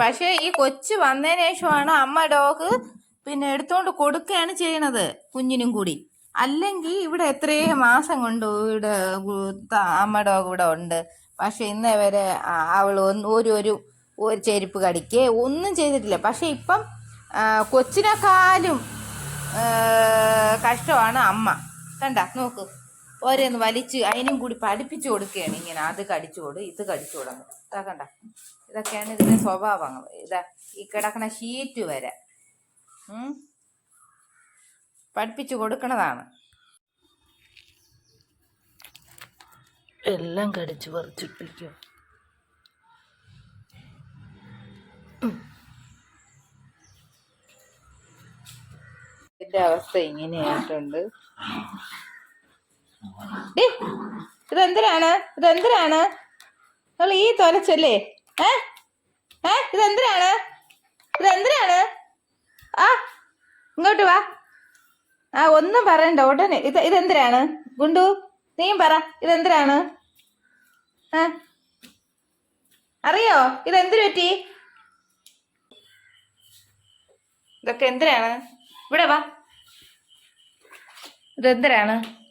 പക്ഷേ ഈ കൊച്ചു വന്നതിന് ശേഷമാണ് അമ്മ ഡോഗ് പിന്നെ എടുത്തോണ്ട് കൊടുക്കുകയാണ് ചെയ്യണത് കുഞ്ഞിനും കൂടി. അല്ലെങ്കിൽ ഇവിടെ എത്രയോ മാസം കൊണ്ട് ഇവിടെ അമ്മ ഡോഗ് ഇവിടെ ഉണ്ട്. പക്ഷെ ഇന്നേ വരെ അവൾ ഒരു ഒരു ഒരു ചെരുപ്പ് കടിക്കേ. ഒന്നും ചെയ്തിട്ടില്ല. പക്ഷെ ഇപ്പം കൊച്ചിനെക്കാലും കഷ്ടമാണ് അമ്മ. കണ്ട നോക്ക്. ഓരോന്ന് വലിച്ച് അതിനും കൂടി പഠിപ്പിച്ചു കൊടുക്കുകയാണ് ഇങ്ങനെ. അത് കടിച്ചോട് ഇത് കടിച്ചോടങ്ങ് ഇതാ കണ്ട? ഇതൊക്കെയാണ് ഇതിന്റെ സ്വഭാവങ്ങൾ. ഇതാ ഈ കിടക്കണ ഷീറ്റ് വരെ. പഠിപ്പിച്ചു കൊടുക്കണതാണ്. എല്ലാം കടിച്ചു പറിച്ചിട്ടിരിക്കും. അവസ്ഥ ഇങ്ങനെയായിട്ടുണ്ട് ഇതെന്തിനാണ്? ഇതെന്തിനാണ്? നമ്മൾ ഈ തൊലച്ചല്ലേ? ഏ? ഏ? ഇതെന്തിനാണ്? ഇതെന്തിനാണ്? ആ ഇങ്ങോട്ട് വാ. ആ ഒന്നും പറയണ്ട ഉടനെ. ഇത് ഇതെന്തിനാണ്? ഗുണ്ടു നീയും പറ ഇതെന്തിനാണ്? ആ അറിയോ? ഇതെന്തിനു പറ്റി? ഇതൊക്കെ എന്തിനാണ്? ഇവിടെ വാ. ഇതെന്തിനാണ്?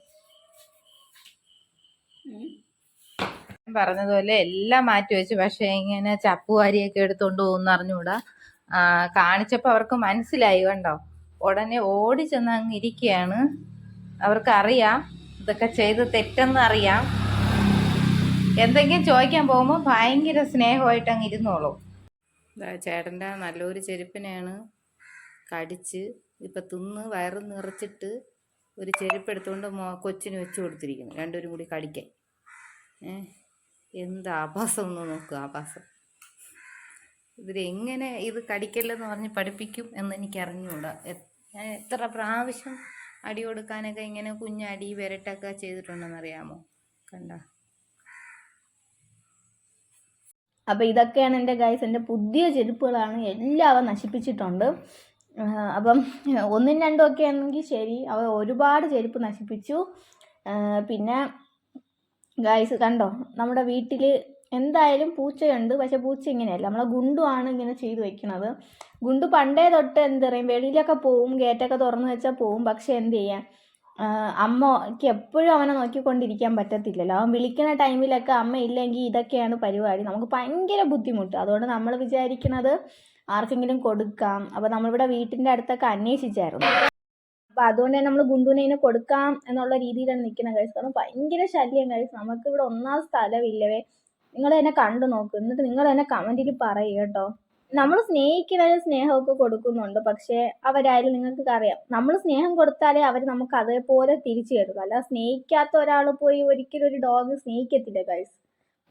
പറഞ്ഞതുപോലെ എല്ലാം മാറ്റി വെച്ചു. പക്ഷെ ഇങ്ങനെ ചപ്പുവാരിയൊക്കെ എടുത്തോണ്ട് പോകുന്ന അറിഞ്ഞൂടാ ആ, കാണിച്ചപ്പോ അവർക്ക് മനസ്സിലായി കണ്ടോ? ഉടനെ ഓടി ചെന്ന് അങ്ങ് ഇരിക്കുകയാണ്. അവർക്ക് അറിയാം ഇതൊക്കെ ചെയ്ത് തെറ്റെന്ന് അറിയാം. എന്തെങ്കിലും ചോദിക്കാൻ പോകുമ്പോൾ ഭയങ്കര സ്നേഹമായിട്ട് അങ്ങ് ഇരുന്നോളൂ. ചേട്ടന്റെ നല്ലൊരു ചെരുപ്പിനെയാണ് കടിച്ച് ഇപ്പം തിന്ന് വയറ് നിറച്ചിട്ട് ഒരു ചെരുപ്പ് എടുത്തുകൊണ്ട് കൊച്ചിന് വെച്ച് കൊടുത്തിരിക്കുന്നു. രണ്ടുപേരും കൂടി കടിക്കാൻ. ഏ? എന്ത് ആഭാസം ഒന്ന് നോക്കുക ആഭാസം. ഇതിലെങ്ങനെ ഇത് കടിക്കല്ലെന്ന് പറഞ്ഞ് പഠിപ്പിക്കും എന്ന് എനിക്ക് അറിഞ്ഞുകൂടാ ഞാൻ എത്ര പ്രാവശ്യം അടി കൊടുക്കാനൊക്കെ ഇങ്ങനെ കുഞ്ഞടി വിരട്ടൊക്കെ ചെയ്തിട്ടുണ്ടെന്നറിയാമോ? കണ്ട. അപ്പോൾ ഇതൊക്കെയാണ് എന്റെ ഗൈസ് എന്റെ പുതിയ ചെരുപ്പുകളാണ് എല്ലാം അവ നശിപ്പിച്ചിട്ടുണ്ട് അപ്പം ഒന്നും രണ്ടും ഒക്കെ ആണെങ്കിൽ ശരി. അവ ഒരുപാട് ചെരുപ്പ് നശിപ്പിച്ചു. പിന്നെ ഗൈസ് കണ്ടോ? നമ്മുടെ വീട്ടിൽ എന്തായാലും പൂച്ചയുണ്ട്. പക്ഷെ പൂച്ച ഇങ്ങനെയല്ല. നമ്മളെ ഗുണ്ടുവാണ് ഇങ്ങനെ ചെയ്തു വെക്കുന്നത് ഗുണ്ടു പണ്ടേ തൊട്ട് എന്താ പറയും? വെളിയിലൊക്കെ പോവും ഗേറ്റൊക്കെ തുറന്നു വെച്ചാൽ പോവും. പക്ഷെ എന്ത് ചെയ്യാൻ ആ, അമ്മയ്ക്ക് എപ്പോഴും അവനെ നോക്കിക്കൊണ്ടിരിക്കാൻ പറ്റത്തില്ലല്ലോ. അവൻ വിളിക്കുന്ന ടൈമിലൊക്കെ അമ്മ ഇല്ലെങ്കിൽ ഇതൊക്കെയാണ് പരിപാടി. നമുക്ക് ഭയങ്കര ബുദ്ധിമുട്ട്. അതുകൊണ്ട് നമ്മൾ വിചാരിക്കുന്നത് ആർക്കെങ്കിലും കൊടുക്കാം. അപ്പോൾ നമ്മളിവിടെ വീട്ടിന്റെ അടുത്തൊക്കെ അന്വേഷിച്ചായിരുന്നു. അപ്പോൾ അതുകൊണ്ട് തന്നെ നമ്മൾ ഗുണ്ടുവിനെ കൊടുക്കാം എന്നുള്ള രീതിയിലാണ് നിൽക്കുന്നത് കഴിച്ച് കാരണം ഭയങ്കര ശല്യം കഴിച്ച് നമുക്ക് ഇവിടെ ഒന്നാം സ്ഥലമില്ലവേ. നിങ്ങൾ തന്നെ കണ്ടു നോക്ക്. എന്നിട്ട് നിങ്ങൾ തന്നെ കമന്റിൽ പറയുക കേട്ടോ. നമ്മൾ സ്നേഹിക്കുന്നതിന് സ്നേഹമൊക്കെ കൊടുക്കുന്നുണ്ട്. പക്ഷേ അവരായാലും നിങ്ങൾക്ക് അറിയാം. നമ്മൾ സ്നേഹം കൊടുത്താലേ അവർ നമുക്ക് അതേപോലെ തിരിച്ചു തരുള്ളൂ അല്ല സ്നേഹിക്കാത്ത ഒരാൾ പോയി ഒരിക്കലും ഒരു ഡോഗ് സ്നേഹിക്കത്തില്ല ഗൈസ്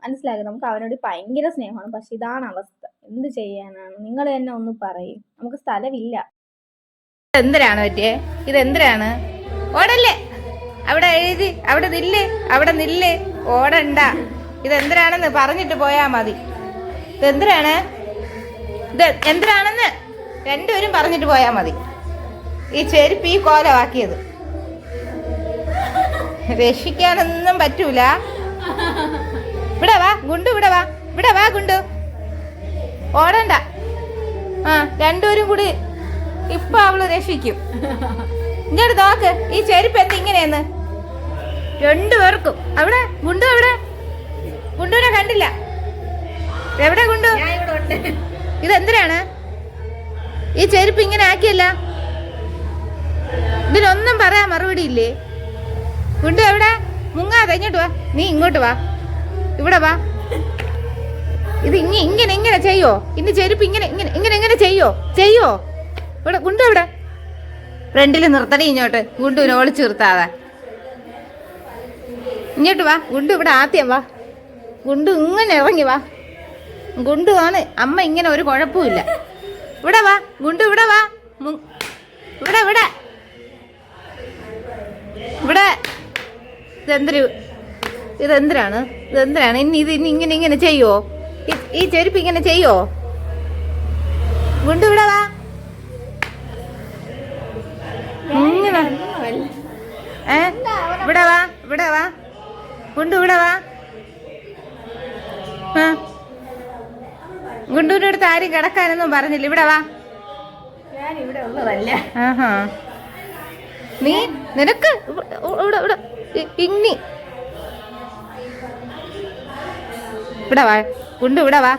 മനസ്സിലാക്കി നമുക്ക് അവനോട് ഭയങ്കര സ്നേഹമാണ്. പക്ഷെ ഇതാണ് അവസ്ഥ. എന്ത് ചെയ്യാനാണ്? നിങ്ങൾ തന്നെ ഒന്ന് പറയും. നമുക്ക് സ്ഥലമില്ല. എന്തിനാണ് പറ്റിയേ? ഇതെന്തിനാണ്? ഓടല്ലേ? അവിടെ എഴുതി അവിടെ നില്ല് അവിടെ നില്ല്. ഓടണ്ട. ഇതെന്തിനാണെന്ന് പറഞ്ഞിട്ട് പോയാ മതി. ഇതെന്തിനാണ്? ഇത് എന്തിനാണെന്ന് രണ്ടുപേരും പറഞ്ഞിട്ട് പോയാ മതി. ഈ ചെരുപ്പ് ഈ കോലമാക്കിയത്. രക്ഷിക്കാനൊന്നും പറ്റൂല. ഇവിടെ വാ ഗുണ്ടു ഇവിടെ വാ. ഇവിടെ വാ ഗുണ്ടു. ഓടണ്ട. ആ രണ്ടുപേരും കൂടി ഇപ്പൊ അവൾ രക്ഷിക്കും. ഇങ്ങോട്ട് നോക്ക് ഈ ചെരുപ്പ് എന്ത് ഇങ്ങനെയെന്ന്? രണ്ടുപേർക്കും. അവിടെ ഗുണ്ടു അവിടെ? ഗുണ്ടുവിനെ കണ്ടില്ല. എവിടെ ഗുണ്ടു? ഇതെന്തിനാണ്? ഈ ചെരുപ്പ് ഇങ്ങനെ ആക്കിയല്ല? ഇതിനൊന്നും പറയാൻ മറുപടി ഇല്ലേ ഗുണ്ടു എവിടെ? മുങ്ങാതെ ഇങ്ങോട്ട് വാ. നീ ഇങ്ങോട്ട് വാ. ഇവിടെ വാ. ഇത് ഇങ്ങനെ ഇങ്ങനെ ഇങ്ങനെ ചെയ്യോ? ഇനി ചെരുപ്പ് ഇങ്ങനെ ഇങ്ങനെ ഇങ്ങനെ ഇങ്ങനെ ചെയ്യോ? ചെയ്യോ? ഇവിടെ ഗുണ്ടു എവിടെ? ഫ്രണ്ടിൽ നിർത്തണേ ഇങ്ങോട്ട്. ഗുണ്ടുവിനെ ഒളിച്ചു നിർത്താതെ ഇങ്ങോട്ട് വാ ഗുണ്ടു ഇവിടെ ആദ്യം വാ. ഗുണ്ടു ഇങ്ങനെ ഇറങ്ങി വാ. ഗുണ്ടു ആണ് അമ്മ ഇങ്ങനെ ഒരു കുഴപ്പമില്ല ഇവിടെ വാ ഗുണ്ടു ഇവിടെ വാ. ഇവിടെ ഇവിടെ. ഇവിടെ. ഇതെന്തൊരു ഇതെന്തിനാണ്? ഇതെന്തിനാണ്? ഇനി ഇത് ഇനി ഇങ്ങനെ ഇങ്ങനെ ചെയ്യോ ഈ- ചെരുപ്പ് ഇങ്ങനെ ചെയ്യോ ഗുണ്ടു ഇവിടെ വാ. ഇങ്ങനെ. ഏ? ഇവിടെ വാ ഇവിടെ വാ. ഗുണ്ടു ഇവിടെ വാ. ആ. ഗുണ്ടൂരിന്റെ അടുത്ത് ആരും കിടക്കാനൊന്നും പറഞ്ഞില്ല. ഇവിടെ വാ. ആഹാ. നീ നിനക്ക് ഇവ- ഇവിടെ ഇവിടെ ഇങ്ങി. ഇവിടെ വാ. ഗുണ്ടു ഇവിടെ വാ.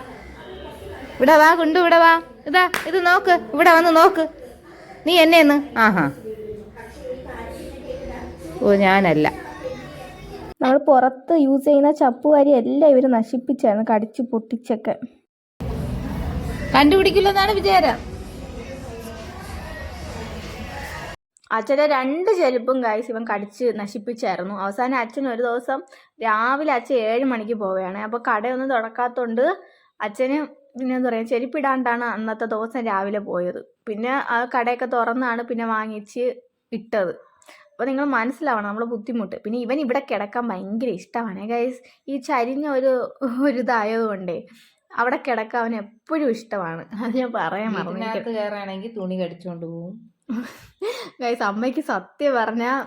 ഇവിടെ വാ ഗുണ്ടു ഇവിടെ വാ. ഇതാ ഇത് നോക്ക്. ഇവിടെ വന്ന് നോക്ക്. നീ എന്നെ ആഹാ. ഓ ഞാനല്ല. നമ്മൾ പുറത്ത് യൂസ് ചെയ്യുന്ന ചപ്പുകാരി എല്ലാം ഇവർ നശിപ്പിച്ചാണ് കടിച്ചു പൊട്ടിച്ചൊക്കെ. കണ്ടുപിടിക്കില്ലെന്നാണ് വിചാരം. അച്ഛന്റെ രണ്ട് ചെരുപ്പും കായ്സ് ഇവൻ കടിച്ച് നശിപ്പിച്ചായിരുന്നു. അവസാനം അച്ഛൻ ഒരു ദിവസം രാവിലെ അച്ഛൻ ഏഴ് മണിക്ക് പോവുകയാണ്. അപ്പോൾ കടയൊന്നും തുറക്കാത്തതുകൊണ്ട് അച്ഛന് പിന്നെ എന്താ പറയുക ചെരുപ്പിടാണ്ടാണ് അന്നത്തെ ദിവസം രാവിലെ പോയത്. പിന്നെ ആ കടയൊക്കെ തുറന്നാണ് പിന്നെ വാങ്ങിച്ച് ഇട്ടത്. അപ്പോൾ നിങ്ങൾ മനസ്സിലാവണം നമ്മളെ ബുദ്ധിമുട്ട്. പിന്നെ ഇവൻ ഇവിടെ കിടക്കാൻ ഭയങ്കര ഇഷ്ടമാണ്. ഗൈസ് ഈ ചരിഞ്ഞ ഒരു ഒരു ഇതായതുകൊണ്ടേ അവിടെ കിടക്കാൻ അവന് എപ്പോഴും ഇഷ്ടമാണ്. അത് ഞാൻ പറയാൻ മറന്നു. തുണി കടിച്ചോണ്ട് പോവും. ഗൈസ് അമ്മയ്ക്ക് സത്യം പറഞ്ഞാൽ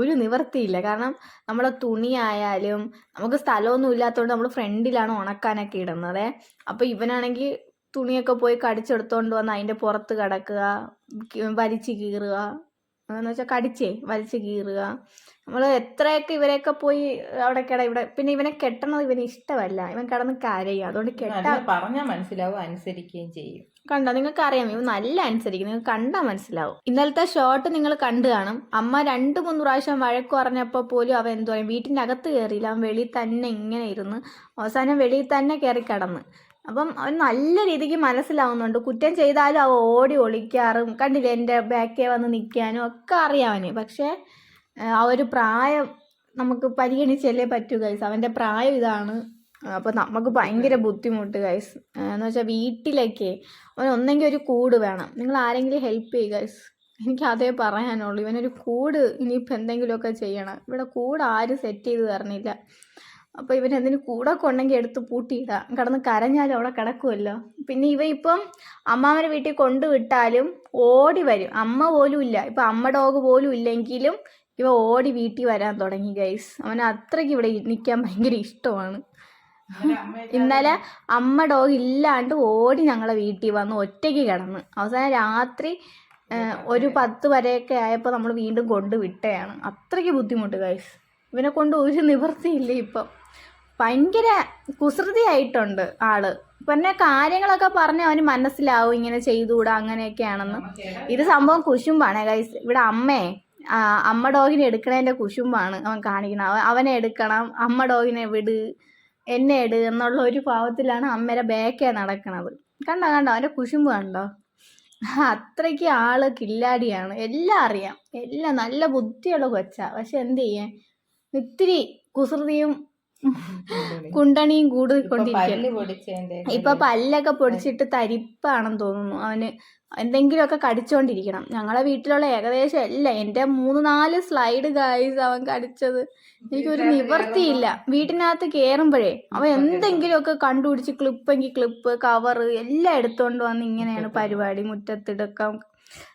ഒരു നിവർത്തിയില്ല കാരണം നമ്മളെ തുണി ആയാലും നമുക്ക് സ്ഥലമൊന്നും ഇല്ലാത്തതുകൊണ്ട് നമ്മൾ ഫ്രണ്ടിലാണ് ഉണക്കാനൊക്കെ ഇടുന്നത്. അപ്പോൾ ഇവനാണെങ്കിൽ തുണിയൊക്കെ പോയി കടിച്ചെടുത്തോണ്ട് വന്ന് അതിന്റെ പുറത്ത് കിടക്കുക വലിച്ച് കീറുക. എന്ന് വെച്ചാൽ കടിച്ചേ വലിച്ച് കീറുക. നമ്മൾ എത്രയൊക്കെ ഇവരെയൊക്കെ പോയി അവിടെ കിട ഇവിടെ പിന്നെ ഇവനെ കെട്ടണത് ഇവന് ഇഷ്ടമല്ല. ഇവൻ കിടന്ന് കരയുക അതുകൊണ്ട് കെട്ടാ പറഞ്ഞാൽ മനസ്സിലാവും അനുസരിക്കുകയും ചെയ്യും. കണ്ടോ? നിങ്ങൾക്ക് അറിയാം ഇവ നല്ല അനുസരിക്കും നിങ്ങൾ കണ്ടാൽ മനസ്സിലാവും. ഇന്നലത്തെ ഷോട്ട് നിങ്ങൾ കണ്ടു കാണും. അമ്മ രണ്ട് മൂന്ന് പ്രാവശ്യം വഴക്ക് പറഞ്ഞപ്പോൾ പോലും അവൻ എന്തു പറയും? വീട്ടിന്റെ അകത്ത് കയറിയില്ല. അവൻ വെളിയിൽ തന്നെ ഇങ്ങനെ ഇരുന്ന് അവസാനം വെളിയിൽ തന്നെ കയറി കിടന്ന്. അപ്പം അവൻ നല്ല രീതിക്ക് മനസ്സിലാവുന്നുണ്ട്. കുറ്റം ചെയ്താലും അവ ഓടി ഒളിക്കാറും. കണ്ടില്ല എന്റെ ബാക്കേ വന്ന് നിൽക്കാനും ഒക്കെ അറിയാം അവന്. പക്ഷേ ആ, ആ ഒരു പ്രായം നമുക്ക് പരിഗണിച്ചല്ലേ പറ്റൂ ഗൈസ് അവന്റെ പ്രായം ഇതാണ്. അപ്പോൾ നമുക്ക് ഭയങ്കര ബുദ്ധിമുട്ട് ഗൈസ് എന്ന് വെച്ചാൽ വീട്ടിലൊക്കെ അവൻ ഒന്നെങ്കിൽ ഒരു കൂട് വേണം. നിങ്ങൾ ആരെങ്കിലും ഹെൽപ്പ് ചെയ്യുക ഗൈസ് എനിക്ക് അതേ പറയാനുള്ളൂ. ഇവനൊരു കൂട് ഇനിയിപ്പോൾ എന്തെങ്കിലുമൊക്കെ ചെയ്യണം. ഇവിടെ കൂട് ആരും സെറ്റ് ചെയ്ത് തരണില്ല. അപ്പോൾ ഇവൻ എന്തിനും കൂടൊക്കെ ഉണ്ടെങ്കിൽ എടുത്ത് പൂട്ടിയിടാം. കിടന്ന് കരഞ്ഞാലും അവിടെ കിടക്കുമല്ലോ പിന്നെ ഇവ ഇപ്പം അമ്മാവനെ വീട്ടിൽ കൊണ്ടുവിട്ടാലും ഓടി വരും. അമ്മ പോലും ഇല്ല. ഇപ്പം അമ്മ ഡോഗ് പോലും ഇല്ലെങ്കിലും ഇവ ഓടി വീട്ടിൽ വരാൻ തുടങ്ങി ഗൈസ് അവന് അത്രയ്ക്ക് ഇവിടെ നിൽക്കാൻ ഭയങ്കര ഇഷ്ടമാണ്. ഇന്നലെ അമ്മ ഡോഗ് ഇല്ലാണ്ട് ഓടി ഞങ്ങളെ വീട്ടിൽ വന്ന് ഒറ്റയ്ക്ക് കിടന്ന്. അവസാനം രാത്രി ഒരു പത്ത് വരെയൊക്കെ ആയപ്പോൾ നമ്മൾ വീണ്ടും കൊണ്ടുവിട്ടയാണ് അത്രയ്ക്ക് ബുദ്ധിമുട്ട് ഗൈസ് ഇവനെ കൊണ്ട് ഒരു നിവൃത്തിയില്ല ഇപ്പം. ഭയങ്കര കുസൃതിയായിട്ടുണ്ട് ആൾ. പിന്നെ കാര്യങ്ങളൊക്കെ പറഞ്ഞ് അവന് മനസ്സിലാവും ഇങ്ങനെ ചെയ്തുകൂടാ അങ്ങനെയൊക്കെയാണെന്ന്. ഇത് സംഭവം കുശുമ്പാണ് ഗൈസ് ഇവിടെ അമ്മേ അമ്മ ഡോഗിനെ എടുക്കണതിന്റെ കുശുമ്പാണ് അവൻ കാണിക്കുന്നത് അവനെ എടുക്കണം അമ്മ ഡോഗിനെ വിട് എന്നെ ഇട് എന്നുള്ള ഒരു ഭാവത്തിലാണ് അമ്മയുടെ ബേക്കെ നടക്കണത്. കണ്ടോ കണ്ടോ? അവന്റെ കുശുമ്പ് കണ്ടോ? അത്രയ്ക്ക് ആൾ കില്ലാടിയാണ്. എല്ലാം അറിയാം. എല്ലാം നല്ല ബുദ്ധിയുള്ള കൊച്ച. പക്ഷെ എന്ത് ചെയ്യാൻ? ഇത്തിരി കുസൃതിയും കുണ്ടണിയും കൂടുതൽ ഇപ്പൊ പല്ലൊക്കെ പൊടിച്ചിട്ട് തരിപ്പാണെന്ന് തോന്നുന്നു. അവന് എന്തെങ്കിലുമൊക്കെ കടിച്ചോണ്ടിരിക്കണം. ഞങ്ങളെ വീട്ടിലുള്ള ഏകദേശം അല്ല എന്റെ മൂന്ന് നാല് സ്ലൈഡ് ഗായ്സ് അവൻ കടിച്ചത്. എനിക്കൊരു നിവർത്തിയില്ല. വീട്ടിനകത്ത് കയറുമ്പോഴേ അവൻ എന്തെങ്കിലുമൊക്കെ കണ്ടുപിടിച്ച് ക്ലിപ്പെങ്കിൽ ക്ലിപ്പ് കവറ് എല്ലാം എടുത്തോണ്ട് വന്ന് ഇങ്ങനെയാണ് പരിപാടി മുറ്റത്തെടുക്കാം.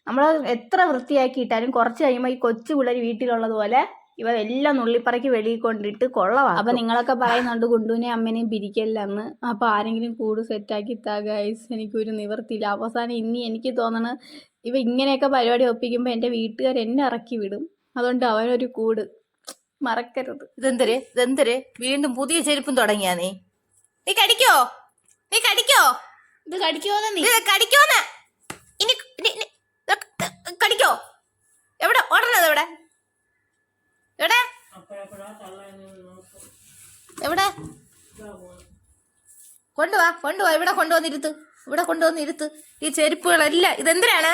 നമ്മൾ എത്ര വൃത്തിയാക്കിയിട്ടാലും കുറച്ച് കഴിയുമ്പോൾ ഈ കൊച്ചു പിള്ളേർ വീട്ടിലുള്ളത് പോലെ ഇവ എല്ലാം നുള്ളിപ്പറക്കി വെളിയിൽ കൊണ്ടിട്ട് കൊള്ളവാ. അപ്പൊ നിങ്ങളൊക്കെ പറയുന്നുണ്ട് ഗുണ്ടുവിനെ അമ്മനെയും പിരിക്കല്ലെന്ന്. അപ്പൊ ആരെങ്കിലും കൂട് സെറ്റാക്കി താ ഗൈസ് എനിക്കൊരു നിവർത്തിയില്ല അവസാനം ഇനി എനിക്ക് തോന്നണ ഇവ ഇങ്ങനെയൊക്കെ പരിപാടി ഒപ്പിക്കുമ്പോൾ എന്റെ വീട്ടുകാർ എന്നെ ഇറക്കി വിടും. അതുകൊണ്ട് അവനൊരു കൂട്. മറക്കരുത്. ഇതെന്തര്? ഇതെന്തര്? വീണ്ടും പുതിയ ചെരുപ്പും തുടങ്ങിയാ നീ? നീ കടിക്കോ? നീ കടിക്കോ? ഇത് കടിക്കോന്ന് നീ? ഇത് കടിക്കോന്ന് ഇനി ഇനി- ഇനി- കടിക്കോ? എവിടെ? ഓടണത് എവിടെ എവിടെ? എവിടെ? കൊണ്ടുവാ കൊണ്ടുവാ. ഇവിടെ കൊണ്ടുവന്നിരുത്ത്. ഇവിടെ കൊണ്ടുവന്നിരുത്ത്. ഈ ചെരുപ്പുകളെല്ലാം. ഇതെന്തിനാണ്?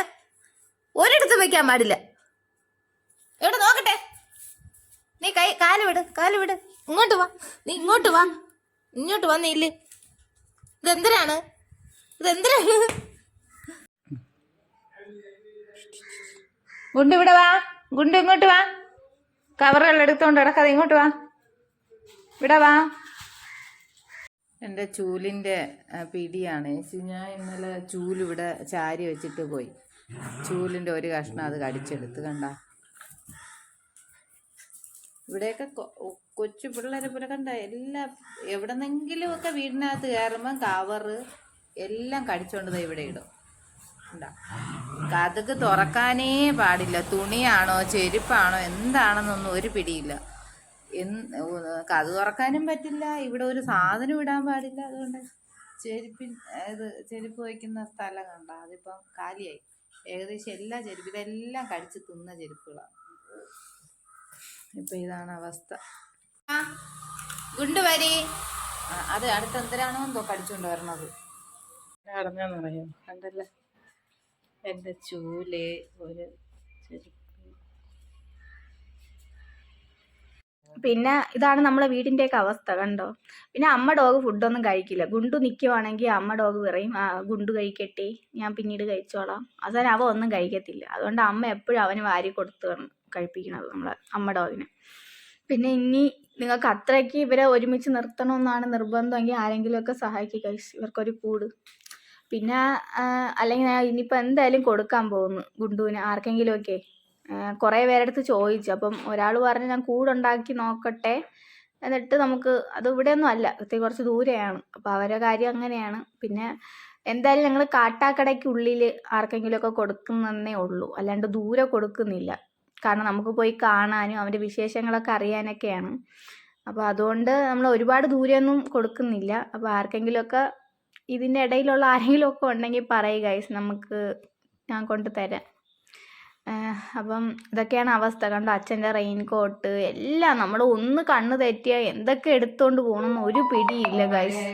ഒരിടത്ത് വെക്കാൻ പാടില്ല. എവിടെ? നോക്കട്ടെ. നീ കൈ കാൽ വിട് കാൽ വിട്. ഇങ്ങോട്ട് വാ. നീ ഇങ്ങോട്ട് വാ. ഇങ്ങോട്ട് വന്നില്ലേ ഇതെന്തിനാണ്? ഇതെന്തിനാണ്? ഗുണ്ട് ഇവിടെ വാ. ഗുണ്ട് ഇങ്ങോട്ട് വാ. കവറുകൾ എടുത്തോണ്ട് കിടക്കാതെ ഇങ്ങോട്ട് വാ. ഇവിടെ വാ. എന്റെ ചൂലിന്റെ പിടിയാണ്. ഞാൻ ഇന്നലെ ചൂൽ ഇവിടെ ചാരി വെച്ചിട്ട് പോയി. ചൂലിന്റെ ഒരു കഷ്ണം അത് കടിച്ചെടുത്ത് കണ്ട. ഇവിടെയൊക്കെ കൊച്ചു പിള്ളേരെ പോലെ കണ്ട എല്ലാ എവിടെന്നെങ്കിലും ഒക്കെ വീടിനകത്ത് കയറുമ്പം കവറ് എല്ലാം കടിച്ചോണ്ട് ഇവിടെ ഇടും. ഉണ്ടാ കഥക് തുറക്കാനേ പാടില്ല. തുണിയാണോ ചെരുപ്പാണോ എന്താണെന്നൊന്നും ഒരു പിടിയില്ല. കഥ തുറക്കാനും പറ്റില്ല. ഇവിടെ ഒരു സാധനം ഇടാൻ പാടില്ല. അതുകൊണ്ട് ചെരുപ്പിൻ ഇത് ചെരുപ്പ് വയ്ക്കുന്ന സ്ഥലം കണ്ട? അതിപ്പം കാലിയായി. ഏകദേശം എല്ലാ ചെരുപ്പ് ഇതെല്ലാം കടിച്ച് തിന്ന ചെരുപ്പുകളാണ്. ഇപ്പൊ ഇതാണ് അവസ്ഥ. ആ അത് അടുത്ത് എന്തിനാണോ എന്തോ കടിച്ചുകൊണ്ട് വരണത്. നടന്നെന്നറിയോ കണ്ടല്ലേ? എന്റെ ചൂൽ ഒരു പിന്നെ ഇതാണ് നമ്മളെ വീടിന്റെയൊക്കെ അവസ്ഥ കണ്ടോ? പിന്നെ അമ്മ ഡോഗ് ഫുഡൊന്നും കഴിക്കില്ല. ഗുണ്ടു നിൽക്കുവാണെങ്കിൽ അമ്മ ഡോഗ് പറയും ഗുണ്ടു കഴിക്കട്ടെ ഞാൻ പിന്നീട് കഴിച്ചോളാം. അവസാനം അവ ഒന്നും കഴിക്കത്തില്ല. അതുകൊണ്ട് അമ്മ എപ്പോഴും അവന് വാരി കൊടുത്ത് കഴിപ്പിക്കണത് നമ്മളെ അമ്മ ഡോഗിന് പിന്നെ ഇനി നിങ്ങൾക്ക് അത്രയ്ക്ക് ഇവരെ ഒരുമിച്ച് നിർത്തണമെന്നാണ് നിർബന്ധമെങ്കിൽ ആരെങ്കിലുമൊക്കെ സഹായിക്കുക. ഇവർക്കൊരു കൂട്. പിന്നെ അല്ലെങ്കിൽ ഞാൻ ഇനിയിപ്പോൾ എന്തായാലും കൊടുക്കാൻ പോകുന്നു ഗുണ്ടുവിന് ആർക്കെങ്കിലുമൊക്കെ. കുറേ പേരെടുത്ത് ചോദിച്ചു. അപ്പം ഒരാൾ പറഞ്ഞു ഞാൻ കൂടുണ്ടാക്കി നോക്കട്ടെ. എന്നിട്ട് നമുക്ക് അത് ഇവിടെയൊന്നും അല്ല. കുറച്ച് ദൂരെയാണ്. അപ്പോൾ അവരെ കാര്യം അങ്ങനെയാണ്. പിന്നെ എന്തായാലും ഞങ്ങൾ കാട്ടാക്കടയ്ക്കുള്ളിൽ ആർക്കെങ്കിലുമൊക്കെ കൊടുക്കുന്നതേ ഉള്ളൂ. അല്ലാണ്ട് ദൂരെ കൊടുക്കുന്നില്ല. കാരണം നമുക്ക് പോയി കാണാനും അവന്റെ വിശേഷങ്ങളൊക്കെ അറിയാനൊക്കെയാണ്. അപ്പോൾ അതുകൊണ്ട് നമ്മൾ ഒരുപാട് ദൂരെയൊന്നും കൊടുക്കുന്നില്ല. അപ്പോൾ ആർക്കെങ്കിലുമൊക്കെ ഇതിന്റെ ഇടയിലുള്ള ആരെങ്കിലും ഒക്കെ ഉണ്ടെങ്കിൽ പറയുക ഗൈസ് നമുക്ക് ഞാൻ കൊണ്ട് തരാം അപ്പം ഇതൊക്കെയാണ് അവസ്ഥ. കണ്ടോ? അച്ഛന്റെ റെയിൻ കോട്ട് എല്ലാം നമ്മൾ ഒന്ന് കണ്ണ് തെറ്റിയാൽ എന്തൊക്കെ എടുത്തുകൊണ്ട് പോകണമെന്ന് ഒരു പിടിയില്ല ഗൈസ്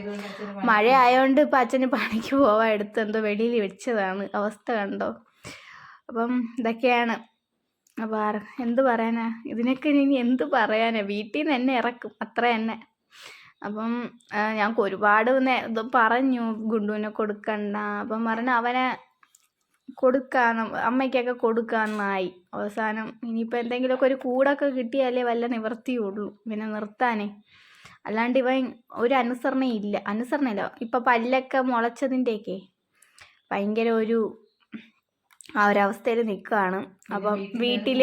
മഴ ആയതുകൊണ്ട് ഇപ്പം അച്ഛന് പണിക്ക് പോവാൻ എടുത്ത് എന്തോ വെളിയിൽ വെച്ചതാണ്. അവസ്ഥ കണ്ടോ? അപ്പം ഇതൊക്കെയാണ്. അപ്പോൾ ആർ എന്ത് പറയാനാ? ഇതിനൊക്കെ ഇനി എന്ത് പറയാനാ? വീട്ടിൽ നിന്ന് എന്നെ ഇറക്കും. അത്ര തന്നെ. അപ്പം ഞങ്ങൾക്ക് ഒരുപാട് ഇത് പറഞ്ഞു ഗുണ്ടുവിനെ കൊടുക്കണ്ട. അപ്പം പറഞ്ഞു അവനെ കൊടുക്കാന്ന് അമ്മയ്ക്കൊക്കെ കൊടുക്കാന്നായി. അവസാനം ഇനിയിപ്പോൾ എന്തെങ്കിലുമൊക്കെ ഒരു കൂടൊക്കെ കിട്ടിയാലേ വല്ല നിവർത്തിയുള്ളൂ പിന്നെ നിർത്താനേ. അല്ലാണ്ട് ഇവൻ ഒരു അനുസരണയില്ല. അനുസരണയില്ല. ഇപ്പം പല്ലൊക്കെ മുളച്ചതിന്റെയൊക്കെ ഭയങ്കര ഒരു ആ ഒരവസ്ഥയിൽ നിൽക്കുകയാണ്. അപ്പം വീട്ടിൽ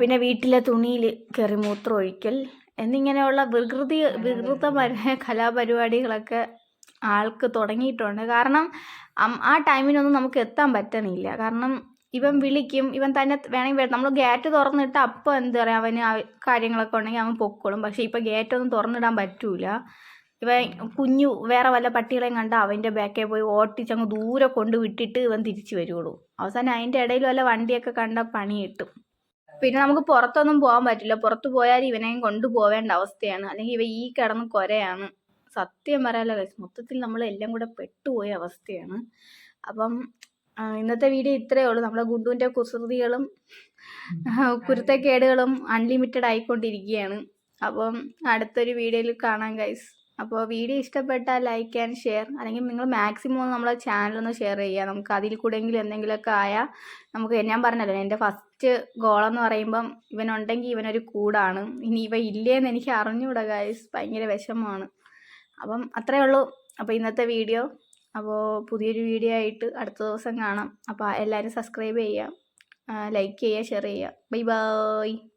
പിന്നെ വീട്ടിലെ തുണിയിൽ കയറി മൂത്രം ഒഴിക്കൽ. എന്നിങ്ങനെയുള്ള വികൃതി വികൃതപര കലാപരിപാടികളൊക്കെ ആൾക്ക് തുടങ്ങിയിട്ടുണ്ട്. കാരണം ആ ടൈമിനൊന്നും നമുക്ക് എത്താൻ പറ്റണില്ല. കാരണം ഇവൻ വിളിക്കും ഇവൻ തന്നെ വേണമെങ്കിൽ നമ്മൾ ഗേറ്റ് തുറന്നിട്ട് അപ്പോൾ എന്താ പറയുക അവന് കാര്യങ്ങളൊക്കെ ഉണ്ടെങ്കിൽ അവൻ പൊക്കോളും. പക്ഷേ ഇപ്പോൾ ഗേറ്റൊന്നും തുറന്നിടാൻ പറ്റൂല. ഇവൻ കുഞ്ഞു വേറെ വല്ല പട്ടികളെയും കണ്ട അവന്റെ ബാക്കിൽ പോയി ഓട്ടിച്ചങ്ങ് ദൂരെ കൊണ്ട് വിട്ടിട്ട് ഇവൻ തിരിച്ചു വരുള്ളൂ. അവസാനം അതിന്റെ ഇടയിൽ വല്ല വണ്ടിയൊക്കെ കണ്ട പണി കിട്ടും. പിന്നെ നമുക്ക് പുറത്തൊന്നും പോകാൻ പറ്റില്ല. പുറത്ത് പോയാൽ ഇവനെയും കൊണ്ടുപോവേണ്ട അവസ്ഥയാണ്. അല്ലെങ്കിൽ ഇവ ഈ കിടന്ന് കൊരയാണ്. സത്യം പറയാലോ guys, മൊത്തത്തിൽ നമ്മൾ എല്ലാം കൂടെ പെട്ടുപോയ അവസ്ഥയാണ്. അപ്പം ഇന്നത്തെ വീഡിയോ ഇത്രയേ ഉള്ളൂ. നമ്മുടെ ഗുണ്ടുവിന്റെ കുസൃതികളും കുരുത്തക്കേടുകളും അൺലിമിറ്റഡ് ആയിക്കൊണ്ടിരിക്കുകയാണ്. അപ്പം അടുത്തൊരു വീഡിയോയിൽ കാണാം ഗൈസ് അപ്പോൾ വീഡിയോ ഇഷ്ടപ്പെട്ടാൽ ലൈക്ക് ആൻഡ് ഷെയർ അല്ലെങ്കിൽ നിങ്ങൾ മാക്സിമം നമ്മളെ ഒന്ന് ഷെയർ ചെയ്യുക. നമുക്ക് അതിൽ കൂടെയെങ്കിലും എന്തെങ്കിലുമൊക്കെ ആയാൽ നമുക്ക് ഞാൻ പറഞ്ഞല്ലോ എന്റെ ഫസ്റ്റ് ഗോളെന്ന് പറയുമ്പം ഇവനുണ്ടെങ്കിൽ ഇവനൊരു കൂടാണ്. ഇനി ഇവ ഇല്ലേന്ന് എനിക്ക് അറിഞ്ഞുകൂടാ ഗായ്സ് ഭയങ്കര വിഷമമാണ്. അപ്പം അത്രയേ ഉള്ളൂ. അപ്പോൾ ഇന്നത്തെ വീഡിയോ അപ്പോൾ പുതിയൊരു വീഡിയോ ആയിട്ട് അടുത്ത ദിവസം കാണാം. അപ്പോൾ എല്ലാവരും സബ്സ്ക്രൈബ് ചെയ്യുക ലൈക്ക് ചെയ്യുക ഷെയർ ചെയ്യുക. Bye bye